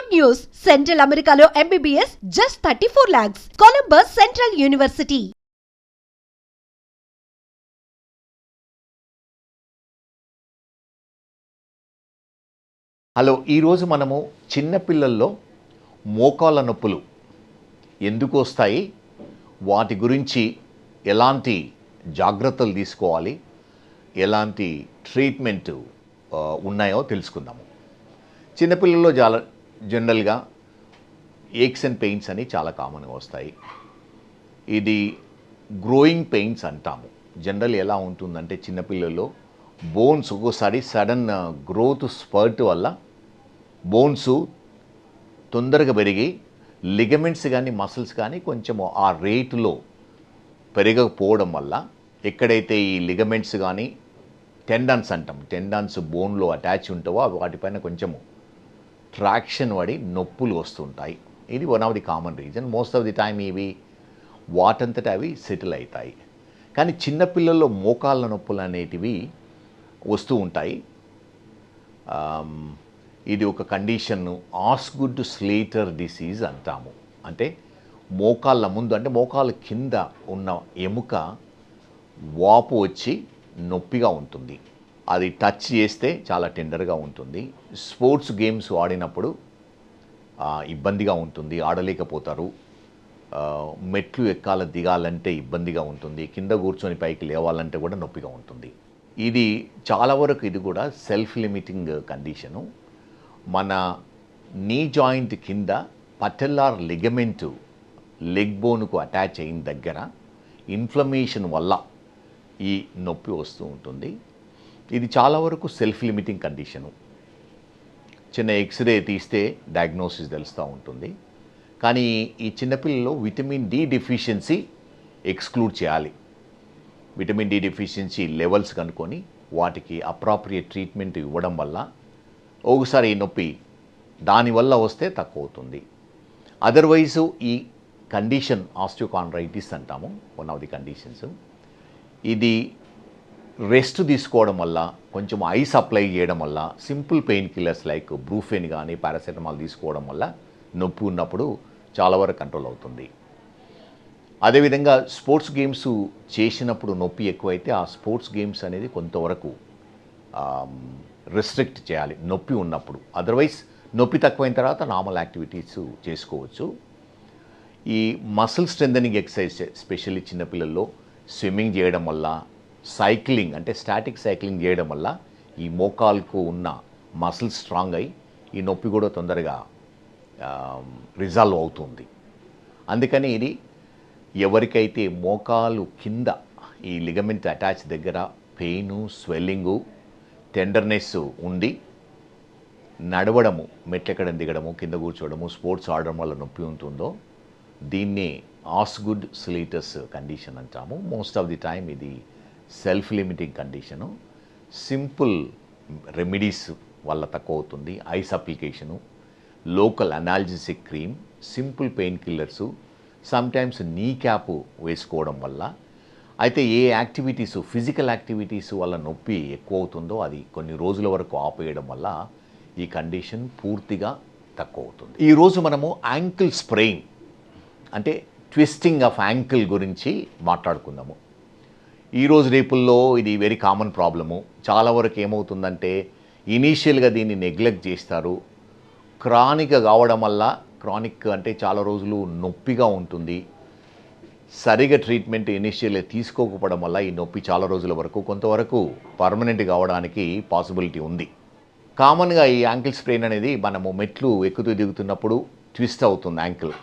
Good news! Central Americano MBBS just 34 lakhs. Columbus central university hello ఈరోజు మనము చిన్నపిల్లల్లో మోకాళ్ళ నొప్పులు ఎందుకు వస్తాయి వాటి గురించి ఎలాంటి జాగ్రత్తలు తీసుకోవాలి ఎలాంటి ట్రీట్మెంట్ ఉన్నాయో తెలుసుకుందాము చిన్నపిల్లల్లో చాలా జనరల్గా ఏక్స్ అండ్ పెయిన్స్ అని చాలా కామన్గా వస్తాయి. ఇది గ్రోయింగ్ పెయిన్స్ అంటాము. జనరల్ ఎలా ఉంటుందంటే చిన్నపిల్లల్లో బోన్స్ ఒక్కోసారి సడన్ గ్రోత్ స్పర్ట్ వల్ల బోన్స్ తొందరగా పెరిగి లిగమెంట్స్ కానీ మసిల్స్ కానీ కొంచెం ఆ రేటులో పెరగకపోవడం వల్ల ఎక్కడైతే ఈ లిగమెంట్స్ కానీ టెండాన్స్ అంటాం టెండాన్స్ బోన్లో అటాచ్ ఉంటావో అవి వాటిపైన కొంచెము ట్రాక్షన్ పడి నొప్పులు వస్తుంటాయి. ఇది one of the common reason most of the time ఇవి వాటంతట అవి సెటిల్ అవుతాయి కానీ చిన్నపిల్లల్లో మోకాళ్ళ నొప్పులు అనేటివి వస్తూ ఉంటాయి. ఇది ఒక కండిషన్ ఆస్గుడ్ స్లేటర్ డిసీజ్ అంటాము. అంటే మోకాళ్ళ ముందు అంటే మోకాళ్ళ కింద ఉన్న ఎముక వాపు వచ్చి నొప్పిగా ఉంటుంది. అది టచ్ చేస్తే చాలా టెండర్గా ఉంటుంది. స్పోర్ట్స్ గేమ్స్ ఆడినప్పుడు ఇబ్బందిగా ఉంటుంది ఆడలేకపోతారు. మెట్లు ఎక్కాల దిగాలంటే ఇబ్బందిగా ఉంటుంది. కింద కూర్చొని పైకి లేవాలంటే కూడా నొప్పిగా ఉంటుంది. ఇది చాలా వరకు ఇది కూడా సెల్ఫ్ లిమిటింగ్ కండిషను మన నీ జాయింట్ కింద పటెల్లార్ లిగమెంటు లెగ్ బోన్కు అటాచ్ అయిన దగ్గర ఇన్ఫ్లమేషన్ వల్ల ఈ నొప్పి వస్తూ ఉంటుంది. ఇది చాలా వరకు సెల్ఫ్ లిమిటింగ్ కండిషను చిన్న ఎక్స్రే తీస్తే డయాగ్నోసిస్ తెలుస్తూ ఉంటుంది. కానీ ఈ చిన్నపిల్లల్లో విటమిన్ డి డిఫిషియన్సీ ఎక్స్క్లూడ్ చేయాలి. విటమిన్ డి డిఫిషియన్సీ లెవెల్స్ కనుక్కొని వాటికి అప్రాప్రియేట్ ట్రీట్మెంట్ ఇవ్వడం వల్ల ఒకసారి ఈ నొప్పి దానివల్ల వస్తే తక్కువ అవుతుంది అదర్వైజ్ ఈ కండిషన్ ఆస్టియోకాండ్రైటిస్ అంటాము వన్ ఆఫ్ ది కండిషన్స్ ఇది రెస్ట్ తీసుకోవడం వల్ల కొంచెం ఐస్ అప్లై చేయడం వల్ల simple pain killers like Brufen కానీ పారాసెటమాల్ తీసుకోవడం వల్ల నొప్పి ఉన్నప్పుడు చాలా వరకు కంట్రోల్ అవుతుంది. అదేవిధంగా స్పోర్ట్స్ గేమ్స్ చేసినప్పుడు నొప్పి ఎక్కువైతే ఆ స్పోర్ట్స్ గేమ్స్ అనేది కొంతవరకు రిస్ట్రిక్ట్ చేయాలి. నొప్పి ఉన్నప్పుడు. అదర్వైజ్ నొప్పి తక్కువైన తర్వాత నార్మల్ యాక్టివిటీస్ చేసుకోవచ్చు. ఈ మసిల్ స్ట్రెంథనింగ్ ఎక్సర్సైజ్ స్పెషల్లీ చిన్నపిల్లల్లో స్విమ్మింగ్ చేయడం వల్ల సైక్లింగ్ అంటే స్టాటిక్ సైక్లింగ్ చేయడం వల్ల ఈ మోకాల్కు ఉన్న మసిల్ స్ట్రాంగ్ అయి ఈ నొప్పి కూడా తొందరగా రిజాల్వ్ అవుతుంది. అందుకని ఇది ఎవరికైతే మోకాలు కింద ఈ లిగమెంట్ అటాచ్ దగ్గర పెయిను స్వెల్లింగు టెండర్నెస్ ఉండి నడవడము మెట్లెక్కడం దిగడము కింద కూర్చోవడము స్పోర్ట్స్ ఆడడం వల్ల నొప్పి ఉంటుందో దీన్ని ఆస్గుడ్ స్లీటస్ కండిషన్ అంటాము. మోస్ట్ ఆఫ్ ది టైం ఇది self limiting condition simple remedies వల్ల తక్కువ అవుతుంది ice application local analgesic cream simple painkillers sometimes kneecap వేసుకోవడం వల్ల. అయితే ఏ యాక్టివిటీస్ ఫిజికల్ యాక్టివిటీస్ వల్ల నొప్పి ఎక్కువ అవుతుందో అది కొన్ని రోజుల వరకు ఆపేయడం వల్ల ఈ కండిషన్ పూర్తిగా తక్కువ అవుతుంది ఈరోజు మనము యాంకిల్ స్ప్రెయిన్ అంటే ట్విస్టింగ్ ఆఫ్ యాంకిల్ గురించి మాట్లాడుకుందాము. ఈరోజు రేపుల్లో ఇది వెరీ కామన్ ప్రాబ్లము చాలా వరకు ఏమవుతుందంటే ఇనీషియల్గా దీన్ని నెగ్లెక్ట్ చేస్తారు. క్రానిక్ కావడం వల్ల క్రానిక్ అంటే చాలా రోజులు నొప్పిగా ఉంటుంది. సరిగా ట్రీట్మెంట్ ఇనీషియల్గా తీసుకోకపోవడం వల్ల ఈ నొప్పి చాలా రోజుల వరకు కొంతవరకు పర్మనెంట్ కావడానికి పాసిబిలిటీ ఉంది. కామన్గా ఈ యాంకిల్ స్ప్రెయిన్ అనేది మనము మెట్లు ఎక్కుతూ దిగుతున్నప్పుడు ట్విస్ట్ అవుతుంది యాంకిల్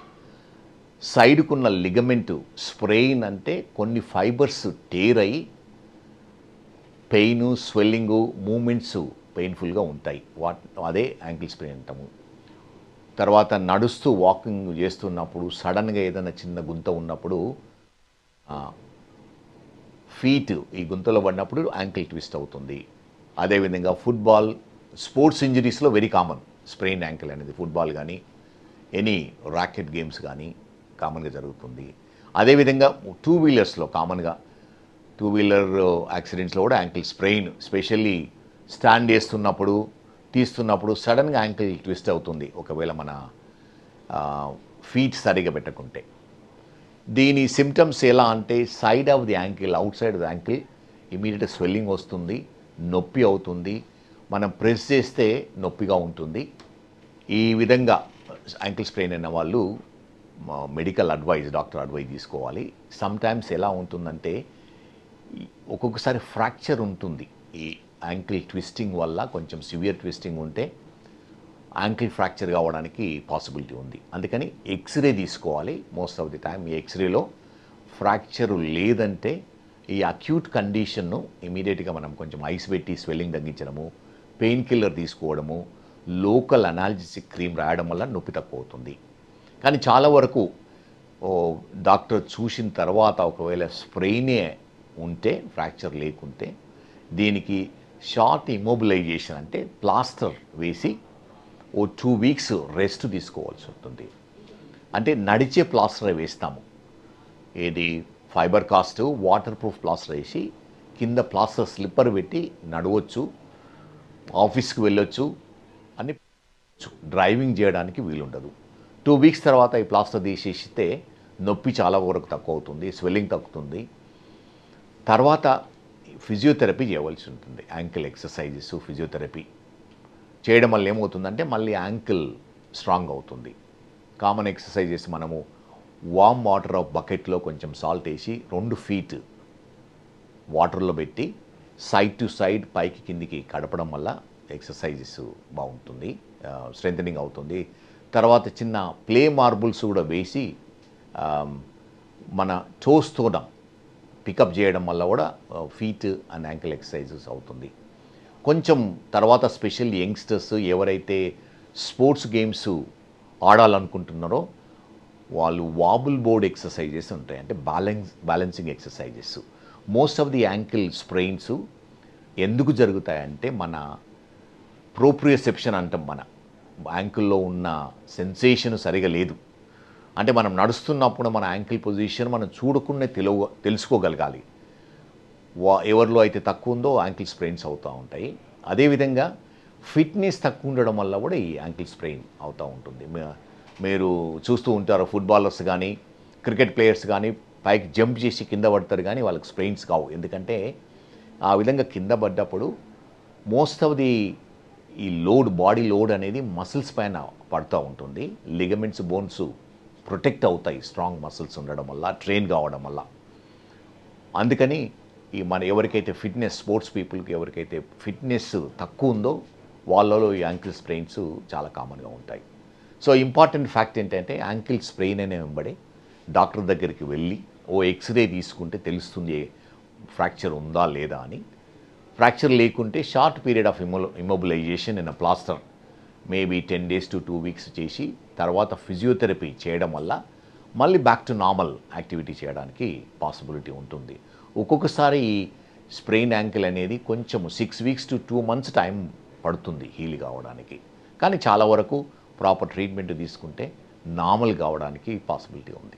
సైడ్కున్న లిగమెంట్ స్ప్రెయిన్ అంటే కొన్ని ఫైబర్స్ టేర్ అయి పెయిన్ స్వెల్లింగు మూమెంట్స్ పెయిన్ఫుల్గా ఉంటాయి. వాట్ అదే యాంకిల్ స్ప్రెయిన్ అంటాము. తర్వాత నడుస్తూ వాకింగ్ చేస్తున్నప్పుడు సడన్గా ఏదైనా చిన్న గుంత ఉన్నప్పుడు ఫీట్ ఈ గుంతలో పడినప్పుడు యాంకిల్ ట్విస్ట్ అవుతుంది. అదేవిధంగా ఫుట్బాల్ స్పోర్ట్స్ ఇంజరీస్లో వెరీ కామన్. స్ప్రెయిన్ యాంకిల్ అనేది ఫుట్బాల్ కానీ ఎనీ రాకెట్ గేమ్స్ కానీ కామన్గా జరుగుతుంది. అదేవిధంగా టూ వీలర్స్లో కామన్గా టూ వీలర్ యాక్సిడెంట్స్లో కూడా యాంకిల్ స్ప్రెయిన్ స్పెషల్లీ స్టాండ్ చేస్తున్నప్పుడు తీస్తున్నప్పుడు సడన్గా యాంకిల్ ట్విస్ట్ అవుతుంది. ఒకవేళ మన ఫీట్ సరిగా పెట్టకుంటే. దీని సిమ్టమ్స్ ఎలా అంటే side of the ankle outside the ankle immediate swelling వస్తుంది నొప్పి అవుతుంది. మనం ప్రెస్ చేస్తే నొప్పిగా ఉంటుంది. ఈ విధంగా యాంకిల్ స్ప్రెయిన్ అయిన వాళ్ళు మెడికల్ అడ్వైజ్ డాక్టర్ అడ్వైజ్ తీసుకోవాలి. సమ్టైమ్స్ ఎలా ఉంటుందంటే ఒక్కొక్కసారి ఫ్రాక్చర్ ఉంటుంది. ఈ యాంకిల్ ట్విస్టింగ్ వల్ల కొంచెం సివియర్ ట్విస్టింగ్ ఉంటే యాంకిల్ ఫ్రాక్చర్ కావడానికి పాసిబిలిటీ ఉంది. అందుకని ఎక్స్రే తీసుకోవాలి. మోస్ట్ ఆఫ్ ది టైం ఈ ఎక్స్రేలో ఫ్రాక్చర్ లేదంటే ఈ అక్యూట్ కండిషన్ను ఇమీడియట్గా మనం కొంచెం ఐస్ పెట్టి స్వెల్లింగ్ తగ్గించడము పెయిన్ కిల్లర్ తీసుకోవడము లోకల్ అనాలజిసిక్ క్రీమ్ రాయడం వల్ల నొప్పి తక్కువ అవుతుంది. కానీ చాలా వరకు ఓ డాక్టర్ చూసిన తర్వాత ఒకవేళ స్ప్రెయినే ఉంటే ఫ్రాక్చర్ లేకుంటే దీనికి షార్ట్ ఇమోబిలైజేషన్ అంటే ప్లాస్టర్ వేసి ఓ టూ వీక్స్ రెస్ట్ తీసుకోవాల్సి ఉంటుంది. అంటే నడిచే ప్లాస్టర్ వేస్తాము. ఏది? Fibre cast waterproof plaster వేసి కింద ప్లాస్టర్ స్లిప్పర్ పెట్టి నడవచ్చు ఆఫీస్కి వెళ్ళొచ్చు అని డ్రైవింగ్ చేయడానికి వీలుండదు. టూ వీక్స్ తర్వాత ఈ ప్లాస్టర్ తీసేస్తే నొప్పి చాలా వరకు తక్కువ అవుతుంది స్వెల్లింగ్ తగ్గుతుంది. తర్వాత ఫిజియోథెరపీ చేయవలసి ఉంటుంది యాంకిల్ ఎక్సర్సైజెస్ ఫిజియోథెరపీ. చేయడం వల్ల ఏమవుతుందంటే మళ్ళీ యాంకిల్ స్ట్రాంగ్ అవుతుంది. కామన్ ఎక్సర్సైజెస్ మనము వామ్ వాటర్ ఆఫ్ బకెట్లో కొంచెం సాల్ట్ వేసి రెండు ఫీట్ వాటర్లో పెట్టి సైడ్ టు సైడ్ పైకి కిందికి కడపడం వల్ల ఎక్సర్సైజెస్ బాగుంటుంది స్ట్రెంథనింగ్ అవుతుంది. తర్వాత చిన్న ప్లే మార్బుల్స్ కూడా వేసి మన టోస్ పికప్ చేయడం వల్ల కూడా ఫీట్ అండ్ యాంకిల్ ఎక్సర్సైజెస్ అవుతుంది. కొంచెం తర్వాత స్పెషల్ యంగ్స్టర్స్ ఎవరైతే స్పోర్ట్స్ గేమ్స్ ఆడాలనుకుంటున్నారో వాళ్ళు వాబుల్ బోర్డ్ ఎక్సర్సైజెస్ ఉంటాయి. అంటే balance balancing exercises. Most of the ankle sprains ఎందుకు జరుగుతాయంటే మన ప్రోప్రియోసెప్షన్ అంటాం మన. యాంకిల్లో ఉన్న సెన్సేషన్ సరిగా లేదు. అంటే మనం నడుస్తున్నప్పుడు మన యాంకిల్ పొజిషన్ మనం చూడకుండా తెలవ తెలుసుకోగలగాలి. వా ఎవరిలో అయితే తక్కువ ఉందో యాంకిల్ స్ప్రెయిన్స్ అవుతూ ఉంటాయి. అదేవిధంగా ఫిట్నెస్ తక్కువ ఉండడం వల్ల కూడా ఈ యాంకిల్ స్ప్రెయిన్ అవుతూ ఉంటుంది. మీరు చూస్తూ ఉంటారు ఫుట్బాలర్స్ కానీ క్రికెట్ ప్లేయర్స్ కానీ పైకి జంప్ చేసి కింద పడతారు కానీ వాళ్ళకి స్ప్రెయిన్స్ కావు. ఎందుకంటే ఆ విధంగా కింద పడ్డప్పుడు మోస్ట్ ఆఫ్ ది ఈ లోడ్ బాడీ లోడ్ అనేది మసిల్స్ పైన పడుతూ ఉంటుంది. లిగమెంట్స్ బోన్స్ ప్రొటెక్ట్ అవుతాయి స్ట్రాంగ్ మసిల్స్ ఉండడం వల్ల ట్రైన్ కావడం వల్ల. అందుకని ఈ మన ఎవరికైతే ఫిట్నెస్ స్పోర్ట్స్ పీపుల్కి ఎవరికైతే ఫిట్నెస్ తక్కువ ఉందో వాళ్ళలో ఈ యాంకిల్ స్ప్రెయిన్స్ చాలా కామన్గా ఉంటాయి. సో ఇంపార్టెంట్ ఫ్యాక్ట్ ఏంటంటే యాంకిల్ స్ప్రెయిన్ అనే వెంబడే డాక్టర్ దగ్గరికి వెళ్ళి ఓ ఎక్స్రే తీసుకుంటే తెలుస్తుంది ఫ్రాక్చర్ ఉందా లేదా అని. ఫ్రాక్చర్ లేకుంటే short period of ఇమో immobilisation in plaster maybe ten days to two weeks చేసి తర్వాత ఫిజియోథెరపీ చేయడం వల్ల మళ్ళీ బ్యాక్ టు నార్మల్ యాక్టివిటీ చేయడానికి పాసిబిలిటీ ఉంటుంది. ఒక్కొక్కసారి ఈ స్ప్రెయిన్ యాంకిల్ అనేది కొంచెం six weeks to two months time పడుతుంది హీల్ కావడానికి. కానీ చాలా వరకు ప్రాపర్ ట్రీట్మెంట్ తీసుకుంటే నార్మల్ కావడానికి పాసిబిలిటీ ఉంది.